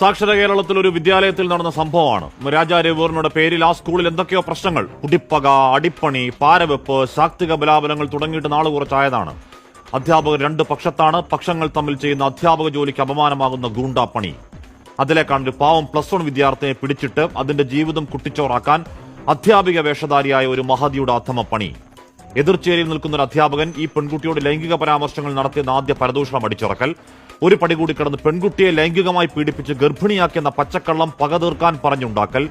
സാക്ഷര കേരളത്തിൽ ഒരു വിദ്യാലയത്തിൽ നടന്ന സംഭവമാണ്. രാജാ രവിവർമ്മയുടെ പേരിൽ ആ സ്കൂളിൽ എന്തൊക്കെയോ പ്രശ്നങ്ങൾ. കുടിപ്പക അടിപ്പണി പാരവെപ്പ് ശാക്തിക ബലാബലങ്ങൾ തുടങ്ങിയിട്ട് നാൾ കുറച്ചായതാണ്. അധ്യാപകർ രണ്ട് പക്ഷത്താണ്. പക്ഷങ്ങൾ തമ്മിൽ ചെയ്യുന്ന അധ്യാപക ജോലിക്ക് അപമാനമാകുന്ന ഗൂണ്ടാപ്പണി അതിലേക്കാണ് ഒരു പാവം പ്ലസ് വൺ വിദ്യാർത്ഥിയെ പിടിച്ചിട്ട് അതിന്റെ ജീവിതം കുട്ടിച്ചോറാക്കാൻ അധ്യാപിക വേഷധാരിയായ ഒരു മഹതിയുടെ അധമ പണി. എതിർച്ചേരിയിൽ നിൽക്കുന്ന ഒരു അധ്യാപകൻ ഈ പെൺകുട്ടിയോട് ലൈംഗിക പരാമർശങ്ങൾ നടത്തിയെന്ന ആദ്യ പരദൂഷണം അടിച്ചിറക്കൽ. ഒരു പടി കൂടി കടന്ന് പെൺകുട്ടിയെ ലൈംഗികമായി പീഡിപ്പിച്ച് ഗർഭിണിയാക്കിയെന്ന പച്ചക്കള്ളം പക തീർക്കാൻ പറഞ്ഞുണ്ടാക്കൽ.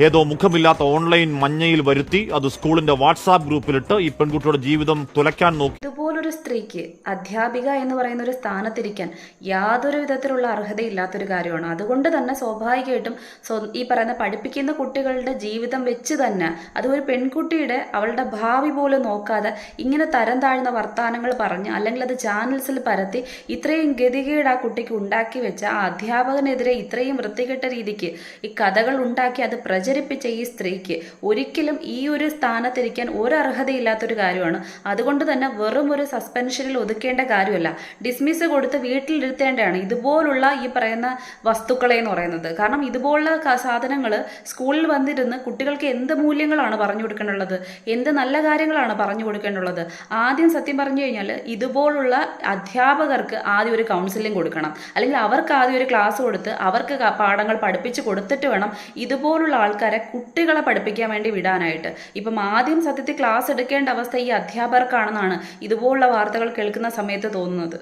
ഏതോ മുഖമില്ലാത്ത ഓൺലൈൻ മഞ്ഞയിൽ വരുത്തി അത് സ്കൂളിന്റെ വാട്സാപ്പ് ഗ്രൂപ്പിലിട്ട് ഈ പെൺകുട്ടിയുടെ ജീവിതം തുലയ്ക്കാൻ നോക്കി. ഇതുപോലൊരു സ്ത്രീക്ക് അധ്യാപിക എന്ന് പറയുന്ന ഒരു സ്ഥാനത്തിരിക്കാൻ യാതൊരു വിധത്തിലുള്ള അർഹതയില്ലാത്തൊരു കാര്യമാണ്. അതുകൊണ്ട് തന്നെ സ്വാഭാവികമായിട്ടും സ്വ- ഈ പറയുന്ന പഠിപ്പിക്കുന്ന കുട്ടികളുടെ ജീവിതം വെച്ച് തന്നെ അത് ഒരു പെൺകുട്ടിയുടെ അവളുടെ ഭാവി പോലും നോക്കാതെ ഇങ്ങനെ തരം താഴ്ന്ന വർത്തമാനങ്ങൾ പറഞ്ഞ് അല്ലെങ്കിൽ അത് ചാനൽസിൽ പരത്തി ഇത്രയും ഗതികേട് ആ കുട്ടിക്ക് ഉണ്ടാക്കി വെച്ച ആ അധ്യാപകനെതിരെ ഇത്രയും വൃത്തികെട്ട രീതിക്ക് ഈ കഥകൾ ഉണ്ടാക്കി അത് പ്രചരിപ്പിച്ച ഈ സ്ത്രീക്ക് ഒരിക്കലും ഈ ഒരു സ്ഥാനത്തിരിക്കാൻ ഒരു അർഹതയില്ലാത്തൊരു കാര്യമാണ്. അതുകൊണ്ട് തന്നെ വെറും ഒരു സസ്പെൻഷനിൽ ഒതുക്കേണ്ട കാര്യമല്ല. ഡിസ്മിസ് കൊടുത്ത് വീട്ടിലിരുത്തേണ്ടതാണ്. ഇതുപോലുള്ള ഈ പറയുന്ന വസ്തുക്കളെ എന്ന് പറയുന്നത്. കാരണം ഇതുപോലുള്ള സാധനങ്ങൾ സ്കൂളിൽ വന്നിരുന്ന് കുട്ടികൾക്ക് എന്ത് മൂല്യങ്ങളാണ് പറഞ്ഞു കൊടുക്കേണ്ടുള്ളത്? എന്ത് നല്ല കാര്യങ്ങളാണ് പറഞ്ഞു കൊടുക്കേണ്ടുള്ളത്? ആദ്യം സത്യം പറഞ്ഞു കഴിഞ്ഞാൽ ഇതുപോലുള്ള അധ്യാപകർക്ക് ആദ്യം ഒരു കൗൺസിലിംഗ് കൊടുക്കണം. അല്ലെങ്കിൽ അവർക്ക് ആദ്യം ഒരു ക്ലാസ് കൊടുത്ത് അവർക്ക് പാഠങ്ങൾ പഠിപ്പിച്ച് കൊടുത്തിട്ട് വേണം ഇതുപോലുള്ള ആൾക്കാരെ കുട്ടികളെ പഠിപ്പിക്കാൻ വേണ്ടി വിടാനായിട്ട്. ഇപ്പം ആദ്യം സത്യത്തിൽ ക്ലാസ് എടുക്കേണ്ട അവസ്ഥ ഈ അധ്യാപകർക്കാണെന്നാണ് ഇതുപോലുള്ള വാർത്തകൾ കേൾക്കുന്ന സമയത്ത് തോന്നുന്നത്.